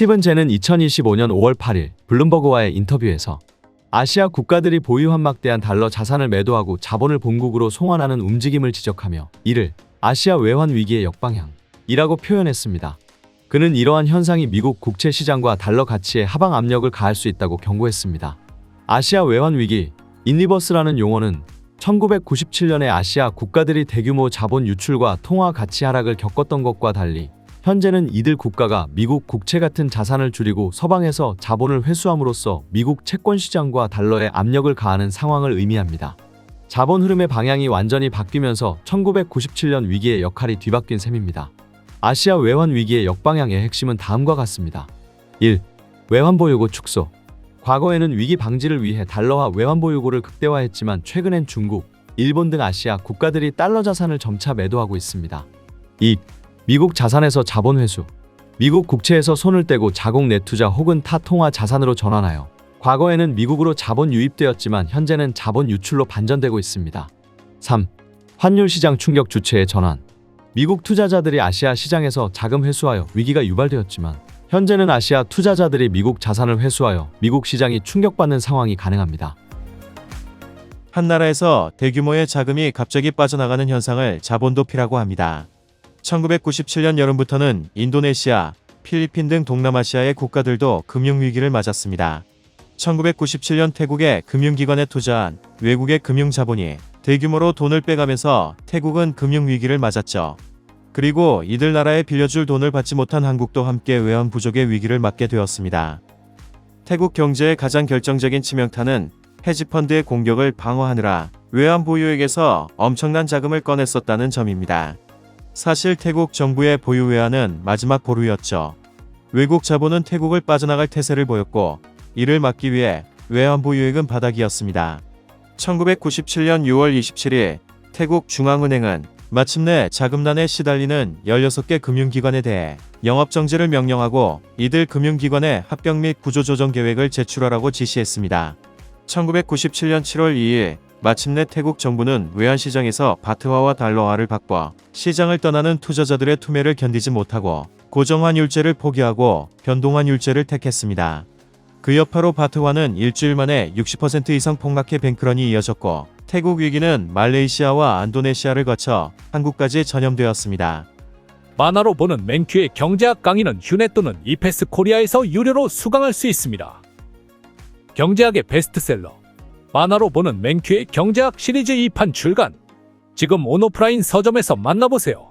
스티븐 젠은 2025년 5월 8일 블룸버그와의 인터뷰에서 아시아 국가들이 보유한 막대한 달러 자산을 매도하고 자본을 본국으로 송환하는 움직임을 지적하며 이를 아시아 외환 위기의 역방향이라고 표현했습니다. 그는 이러한 현상이 미국 국채 시장과 달러 가치에 하방 압력을 가할 수 있다고 경고했습니다. 아시아 외환 위기 인리버스라는 용어는 1997년에 아시아 국가들이 대규모 자본 유출과 통화 가치 하락을 겪었던 것과 달리 현재는 이들 국가가 미국 국채 같은 자산을 줄이고 서방에서 자본을 회수함으로써 미국 채권 시장과 달러에 압력을 가하는 상황을 의미합니다. 자본 흐름의 방향이 완전히 바뀌면서 1997년 위기의 역할이 뒤바뀐 셈입니다. 아시아 외환 위기의 역방향의 핵심은 다음과 같습니다. 1. 외환 보유고 축소. 과거에는 위기 방지를 위해 달러와 외환 보유고를 극대화했지만 최근엔 중국, 일본 등 아시아 국가들이 달러 자산을 점차 매도하고 있습니다. 2. 미국 자산에서 자본 회수. 미국 국채에서 손을 떼고 자국 내 투자 혹은 타 통화 자산으로 전환하여 과거에는 미국으로 자본 유입되었지만 현재는 자본 유출로 반전되고 있습니다. 3. 환율 시장 충격 주체의 전환. 미국 투자자들이 아시아 시장에서 자금 회수하여 위기가 유발되었지만 현재는 아시아 투자자들이 미국 자산을 회수하여 미국 시장이 충격받는 상황이 가능합니다. 한 나라에서 대규모의 자금이 갑자기 빠져나가는 현상을 자본도피라고 합니다. 1997년 여름부터는 인도네시아, 필리핀 등 동남아시아의 국가들도 금융위기를 맞았습니다. 1997년 태국의 금융기관에 투자한 외국의 금융자본이 대규모로 돈을 빼가면서 태국은 금융위기를 맞았죠. 그리고 이들 나라에 빌려줄 돈을 받지 못한 한국도 함께 외환 부족의 위기를 맞게 되었습니다. 태국 경제의 가장 결정적인 치명타는 헤지펀드의 공격을 방어하느라 외환 보유액에서 엄청난 자금을 꺼냈었다는 점입니다. 사실 태국 정부의 보유 외환은 마지막 보루였죠. 외국 자본은 태국을 빠져나갈 태세를 보였고 이를 막기 위해 외환 보유액은 바닥이었습니다. 1997년 6월 27일 태국 중앙은행은 마침내 자금난에 시달리는 16개 금융기관에 대해 영업정지를 명령하고 이들 금융기관의 합병 및 구조조정 계획을 제출하라고 지시했습니다. 1997년 7월 2일 마침내 태국 정부는 외환시장에서 바트화와 달러화를 바꿔 시장을 떠나는 투자자들의 투매를 견디지 못하고 고정환율제를 포기하고 변동환율제를 택했습니다. 그 여파로 바트화는 일주일 만에 60% 이상 폭락해 뱅크런이 이어졌고 태국 위기는 말레이시아와 인도네시아를 거쳐 한국까지 전염되었습니다. 만화로 보는 맨큐의 경제학 강의는 휴넷 또는 이페스 코리아에서 유료로 수강할 수 있습니다. 경제학의 베스트셀러 만화로 보는 맨큐의 경제학 시리즈 2판 출간 지금 온오프라인 서점에서 만나보세요.